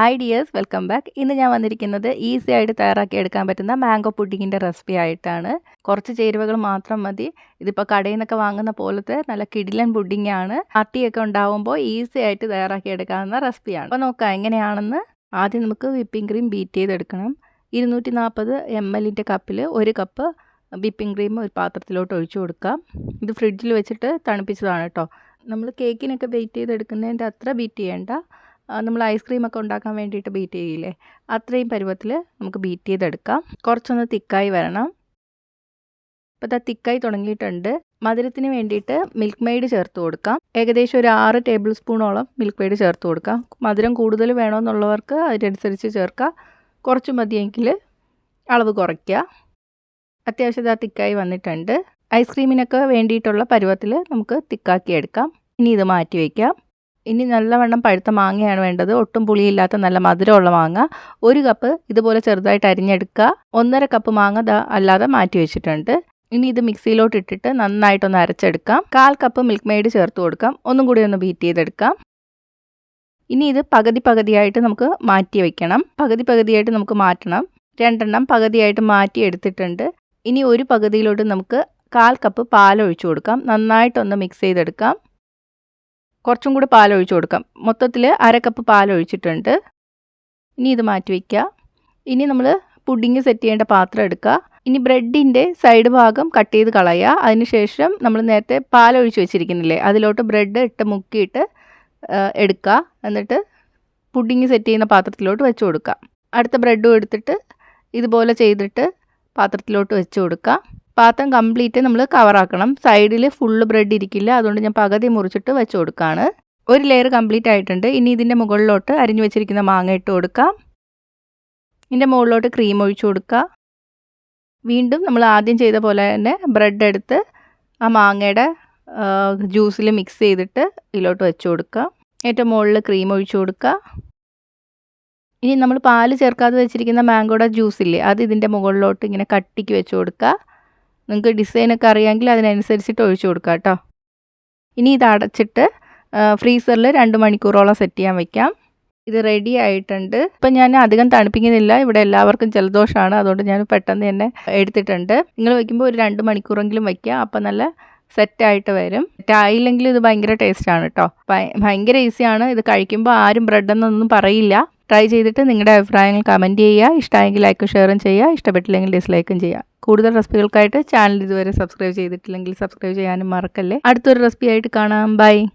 Hi dears welcome back ഇന്ന് ഞാൻ വന്നിരിക്കുന്നത് ഈസി ആയിട്ട് തയ്യാറാക്കി എടുക്കാൻ പറ്റുന്ന മാംഗോ പുഡിങ്ങിന്റെ റെസിപ്പി ആയിട്ടാണ്. കുറച്ച് ചേരുവകൾ മാത്രം മതി. ഇതിപ്പോൾ കടയിൽ നിന്നൊക്കെ വാങ്ങുന്ന പോലത്തെ നല്ല കിടിലൻ പുഡിംഗ് ആണ്. പാർട്ടിയൊക്കെ ഉണ്ടാവുമ്പോൾ ഈസി ആയിട്ട് തയ്യാറാക്കി എടുക്കാവുന്ന റെസിപ്പിയാണ് അപ്പോൾ നോക്കാം എങ്ങനെയാണെന്ന് ആദ്യം നമുക്ക് വിപ്പിംഗ് ക്രീം ബീറ്റ് ചെയ്തെടുക്കണം. ഇരുന്നൂറ്റി നാൽപ്പത് എം എല്ലിന്റെ കപ്പിൽ ഒരു കപ്പ് വിപ്പിംഗ് ക്രീം ഒരു പാത്രത്തിലോട്ട് ഒഴിച്ചു കൊടുക്കാം. ഇത് ഫ്രിഡ്ജിൽ വെച്ചിട്ട് തണുപ്പിച്ചതാണ് കേട്ടോ നമ്മൾ കേക്കിനൊക്കെ ബീറ്റ് ചെയ്തെടുക്കുന്നതിന്റെ അത്ര ബീറ്റ് ചെയ്യേണ്ട. നമ്മൾ ഐസ്ക്രീമൊക്കെ ഉണ്ടാക്കാൻ വേണ്ടിയിട്ട് ബീറ്റ് ചെയ്യില്ലേ? അത്രയും പരുവത്തിൽ നമുക്ക് ബീറ്റ് ചെയ്തെടുക്കാം. കുറച്ചൊന്ന് തിക്കായി വരണം. ഇപ്പോൾ ഇതാ തിക്കായി തുടങ്ങിയിട്ടുണ്ട്. മധുരത്തിന് വേണ്ടിയിട്ട് മിൽക്ക് മെയ്ഡ് ചേർത്ത് കൊടുക്കാം. ഏകദേശം ഒരു ആറ് ടേബിൾ സ്പൂണോളം മിൽക്ക് മെയ്ഡ് ചേർത്ത് കൊടുക്കാം. മധുരം കൂടുതൽ വേണമെന്നുള്ളവർക്ക് അതിനനുസരിച്ച് ചേർക്കാം. കുറച്ച് മതിയെങ്കിൽ അളവ് കുറയ്ക്കുക. അത്യാവശ്യം തിക്കായി വന്നിട്ടുണ്ട്. ഐസ്ക്രീമിനൊക്കെ വേണ്ടിയിട്ടുള്ള പരുവത്തിൽ നമുക്ക് തിക്കാക്കി എടുക്കാം. ഇനി ഇത് മാറ്റി വയ്ക്കാം ഇനി നല്ലവണ്ണം പഴുത്ത മാങ്ങയാണ് വേണ്ടത്. ഒട്ടും പുളിയില്ലാത്ത നല്ല മധുരമുള്ള മാങ്ങ. ഒരു കപ്പ് ഇതുപോലെ ചെറുതായിട്ട് അരിഞ്ഞെടുക്കുക. ഒന്നര കപ്പ് മാങ്ങ അല്ലാതെ മാറ്റി വെച്ചിട്ടുണ്ട്. ഇനി ഇത് മിക്സിയിലോട്ട് ഇട്ടിട്ട് നന്നായിട്ടൊന്ന് അരച്ചെടുക്കാം. കാൽ കപ്പ് മിൽക്ക് മെയ്ഡ് ചേർത്ത് കൊടുക്കാം. ഒന്നും കൂടി ഒന്ന് ബീറ്റ് ചെയ്തെടുക്കാം. ഇനി ഇത് പകുതി പകുതിയായിട്ട് നമുക്ക് മാറ്റി വെക്കണം. പകുതി പകുതിയായിട്ട് നമുക്ക് മാറ്റണം. രണ്ടെണ്ണം പകുതിയായിട്ട് മാറ്റി എടുത്തിട്ടുണ്ട്. ഇനി ഒരു പകുതിയിലോട്ട് നമുക്ക് കാൽ കപ്പ് പാൽ ഒഴിച്ചു കൊടുക്കാം. നന്നായിട്ടൊന്ന് മിക്സ് ചെയ്തെടുക്കാം. കുറച്ചും കൂടി പാലൊഴിച്ച് കൊടുക്കാം. മൊത്തത്തിൽ അര കപ്പ് പാലൊഴിച്ചിട്ടുണ്ട്. ഇനി ഇത് മാറ്റി വയ്ക്കുക ഇനി നമ്മൾ പുഡിങ് സെറ്റ് ചെയ്യേണ്ട പാത്രം എടുക്കുക ഇനി ബ്രെഡിന്റെ സൈഡ് ഭാഗം കട്ട് ചെയ്ത് കളയുക അതിനുശേഷം നമ്മൾ നേരത്തെ പാലൊഴിച്ച് വെച്ചിരിക്കുന്നില്ലേ അതിലോട്ട് ബ്രെഡ് ഇട്ട് മുക്കിയിട്ട് എടുക്കുക എന്നിട്ട് പുഡിങ് സെറ്റ് ചെയ്യുന്ന പാത്രത്തിലോട്ട് വെച്ച് കൊടുക്കുക അടുത്ത ബ്രെഡും എടുത്തിട്ട് ഇതുപോലെ ചെയ്തിട്ട് പാത്രത്തിലോട്ട് വെച്ച് കൊടുക്കുക പാത്രം കംപ്ലീറ്റ് നമ്മൾ കവറാക്കണം സൈഡിൽ ഫുള്ള് ബ്രെഡ് ഇരിക്കില്ല. അതുകൊണ്ട് ഞാൻ പകുതി മുറിച്ചിട്ട് വെച്ച് കൊടുക്കുകയാണ് ഒരു ലെയർ കംപ്ലീറ്റ് ആയിട്ടുണ്ട്. ഇനി ഇതിന്റെ മുകളിലോട്ട് അരിഞ്ഞു വെച്ചിരിക്കുന്ന മാങ്ങ ഇട്ട് കൊടുക്കാം. ഇതിന്റെ മുകളിലോട്ട് ക്രീം ഒഴിച്ചു കൊടുക്കുക വീണ്ടും നമ്മൾ ആദ്യം ചെയ്ത പോലെ തന്നെ ബ്രെഡ് എടുത്ത് ആ മാങ്ങയുടെ ജ്യൂസിൽ മിക്സ് ചെയ്തിട്ട് ഇതിലോട്ട് വെച്ച് കൊടുക്കുക ഏറ്റവും മുകളിൽ ക്രീം ഒഴിച്ചു കൊടുക്കുക ഇനി നമ്മൾ പാൽ ചേർക്കാതെ വെച്ചിരിക്കുന്ന മാങ്കോയുടെ ജ്യൂസ് ഇല്ലേ അത് ഇതിന്റെ മുകളിലോട്ട് ഇങ്ങനെ കട്ടിക്ക് വെച്ച് കൊടുക്കുക നിങ്ങൾക്ക് ഡിസൈനൊക്കെ അറിയാമെങ്കിൽ അതിനനുസരിച്ചിട്ട് ഒഴിച്ചു കൊടുക്കുക കേട്ടോ. ഇനി ഇത് അടച്ചിട്ട് ഫ്രീസറിൽ രണ്ട് മണിക്കൂറോളം സെറ്റ് ചെയ്യാൻ വയ്ക്കാം ഇത് റെഡി ആയിട്ടുണ്ട്. ഇപ്പം ഞാൻ അധികം തണുപ്പിക്കുന്നില്ല. ഇവിടെ എല്ലാവർക്കും ജലദോഷമാണ്. അതുകൊണ്ട് ഞാൻ പെട്ടെന്ന് തന്നെ എടുത്തിട്ടുണ്ട്. നിങ്ങൾ വയ്ക്കുമ്പോൾ ഒരു രണ്ട് മണിക്കൂറെങ്കിലും വയ്ക്കുക അപ്പം നല്ല സെറ്റായിട്ട് വരും. സെറ്റായില്ലെങ്കിൽ ഇത് ഭയങ്കര ടേസ്റ്റാണ് കേട്ടോ. ഭയങ്കര ഈസിയാണ് ഇത് കഴിക്കുമ്പോൾ ആരും ബ്രെഡ് എന്നൊന്നും പറയില്ല. ട്രൈ ചെയ്തിട്ട് നിങ്ങളുടെ അഭിപ്രായങ്ങൾ കമന്റ് ചെയ്യുക. ഇഷ്ടമായെങ്കിൽ ലൈക്കും ഷെയറും ചെയ്യുക. ഇഷ്ടപ്പെട്ടില്ലെങ്കിൽ ഡിസ്ലൈക്കും ചെയ്യുക. കൂടുതൽ റെസിപ്പികൾക്കായിട്ട് ചാനൽ ഇതുവരെ സബ്സ്ക്രൈബ് ചെയ്തിട്ടില്ലെങ്കിൽ സബ്സ്ക്രൈബ് ചെയ്യാനും മറക്കല്ലേ. അടുത്തൊരു റെസിപ്പി ആയിട്ട് കാണാം. ബൈ